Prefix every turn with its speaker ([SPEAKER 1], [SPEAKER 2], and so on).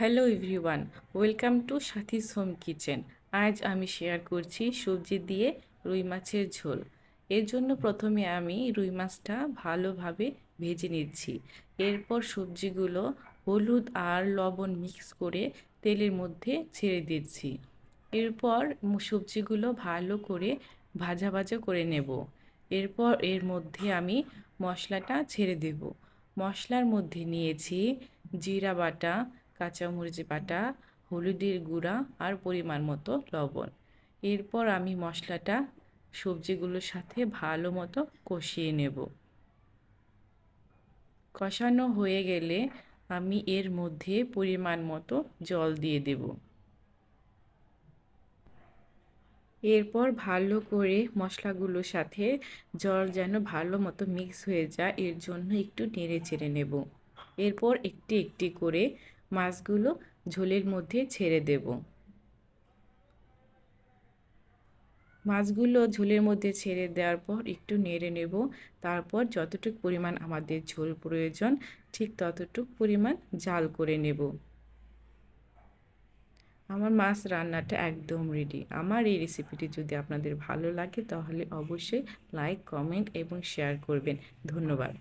[SPEAKER 1] Hello everyone, welcome to Sathi's home kitchen. আজ আমি share করছি সবজি দিয়ে রুই মাছের ঝোল। এর জন্য প্রথমে আমি রুই মাছটা ভালোভাবে ভেজে নিচ্ছি। এরপর সবজিগুলো হলুদ আর লবণ মিক্স করে তেলের মধ্যে ছেড়ে দিচ্ছি। এরপর সবজিগুলো ভালো করে ভাজা ভাজা করে নেব। এরপর এর মধ্যে আমি মশলাটা ছেড়ে দেব। মশলার মধ্যে নিয়েছি জিরা বাটা কাঁচামরিচ বাটা, হলুদের গুঁড়া আর পরিমাণ মতো লবণ। এরপর আমি মশলাটা সবজিগুলোর সাথে ভালো মতো কষিয়ে নেব। কষানো হয়ে গেলে আমি এর মধ্যে পরিমাণ মতো জল দিয়ে দেব। এরপর ভালো করে মশলাগুলোর সাথে জল যেন ভালো মতো মিক্স হয়ে যায়, এর জন্য একটু নেড়ে চেড়ে নেব। এরপর একটি একটি করে মাছগুলো ঝোলের মধ্যে ছেড়ে দেব। মাছগুলো ঝোলের মধ্যে ছেড়ে দেওয়ার পর একটু নেড়ে নেব। তারপর যতটুকু পরিমাণ আমাদের ঝোল প্রয়োজন, ঠিক ততটুকু পরিমাণ জাল করে নেব। আমার মাছ রান্নাটা একদম রেডি আমার এই রেসিপিটি যদি আপনাদের ভালো লাগে, তাহলে অবশ্যই লাইক কমেন্ট এবং শেয়ার করবেন। ধন্যবাদ।